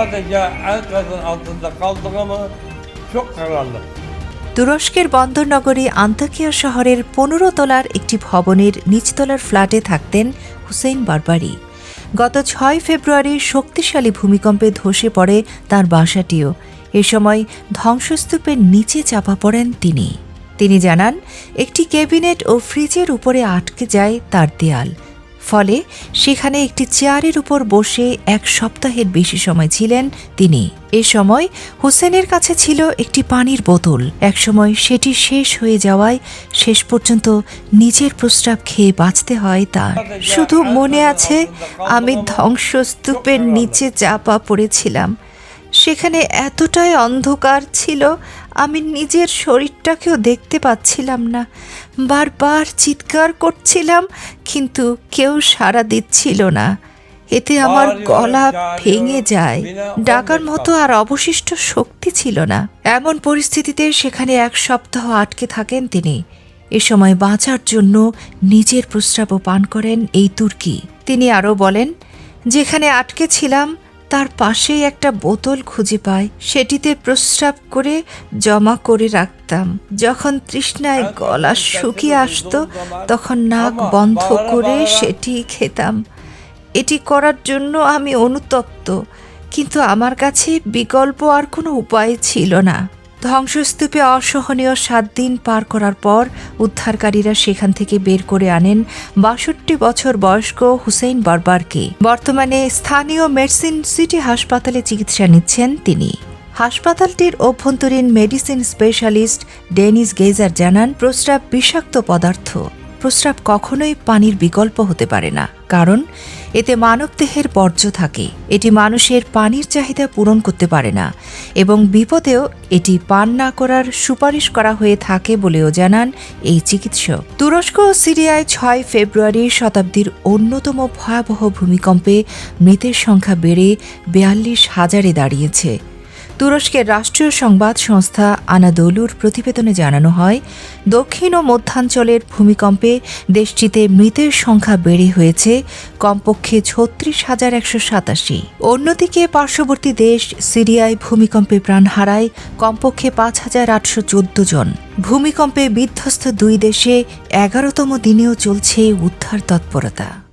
Sadece enkazın altında kaldık ama çok karanlık. তুরস্কের বন্দরনগরী আন্তাকিয়া শহরের পনেরো তলার একটি ভবনের নিচতলার ফ্ল্যাটে থাকতেন হুসেইন বারবারি। গত ছয় ফেব্রুয়ারি শক্তিশালী ভূমিকম্পে ধসে পড়ে তার বাসাটিও। এ সময় ধ্বংসস্তূপের নিচে চাপা পড়েন তিনি। তিনি জানান, একটি ক্যাবিনেট ও ফ্রিজের উপরে আটকে যায় তার দেয়াল। ফলে সেখানে একটি চেয়ারের উপর বসে এক সপ্তাহের বেশি সময় ছিলেন তিনি। এ সময় হোসেনের কাছে ছিল একটি পানির বোতল। একসময় সেটি শেষ হয়ে যাওয়ায় শেষ পর্যন্ত নিজের প্রস্রাব খেয়ে বাঁচতে হয় তার। শুধু মনে আছে, আমি ধ্বংসস্তূপের নিচে চাপা পড়েছিলাম। সেখানে এতটাই অন্ধকার ছিল আমি নিজের শরীরটাকেও দেখতে পাচ্ছিলাম না। বারবার চিৎকার করছিলাম কিন্তু কেউ সাড়া দিচ্ছিল না। এতে আমার গলা ভেঙে যায়। ডাকার মতো আর অবশিষ্ট শক্তি ছিল না। এমন পরিস্থিতিতে সেখানে এক সপ্তাহ আটকে থাকেন তিনি। এ সময় বাঁচার জন্য নিজের প্রস্রাবও পান করেন এই তুর্কি। তিনি আরও বলেন যেখানে আটকে ছিলাম তার পাশেই একটা বোতল খুঁজে পাই। সেটিতে প্রস্রাব করে জমা করে রাখতাম। যখন তৃষ্ণায় গলা শুকিয়ে আসত, তখন নাক বন্ধ করে সেটি খেতাম। এটি করার জন্য আমি অনুতপ্ত, কিন্তু আমার কাছে বিকল্প আর কোনো উপায় ছিল না। ধ্বংসস্তূপে অসহনীয় সাত দিন পার করার পর উদ্ধারকারীরা সেখান থেকে বের করে আনেন বাষট্টি বছর বয়স্ক হুসেইন বারবারকে। বর্তমানে স্থানীয় মেডিসিন সিটি হাসপাতালে চিকিৎসা নিচ্ছেন তিনি। হাসপাতালটির অভ্যন্তরীণ মেডিসিন স্পেশালিস্ট ডেনিস গেজার জানান, প্রস্রাব বিষাক্ত পদার্থ। প্রস্রাব কখনোই পানির বিকল্প হতে পারে না। কারণ এতে মানবদেহের বর্জ্য থাকে। এটি মানুষের পানির চাহিদা পূরণ করতে পারে না এবং বিপদেও এটি পান না করার সুপারিশ করা হয়ে থাকে বলেও জানান এই চিকিৎসক। তুরস্ক ও সিরিয়ায় ছয় ফেব্রুয়ারি শতাব্দীর অন্যতম ভয়াবহ ভূমিকম্পে মৃতের সংখ্যা বেড়ে বেয়াল্লিশ হাজারে দাঁড়িয়েছে। তুরস্কের রাষ্ট্রীয় সংবাদ সংস্থা আনাদোলুর প্রতিবেদনে জানানো হয়, দক্ষিণ ও মধ্যাঞ্চলের ভূমিকম্পে দেশটিতে মৃতের সংখ্যা বেড়ে হয়েছে, কমপক্ষে ছত্রিশ হাজার একশো সাতাশি। অন্যদিকে পার্শ্ববর্তী দেশ সিরিয়ায় ভূমিকম্পে প্রাণ হারায় কমপক্ষে পাঁচ হাজার আটশো চোদ্দ জন। ভূমিকম্পে বিধ্বস্ত দুই দেশে এগারোতম দিনেও চলছে উদ্ধার তৎপরতা।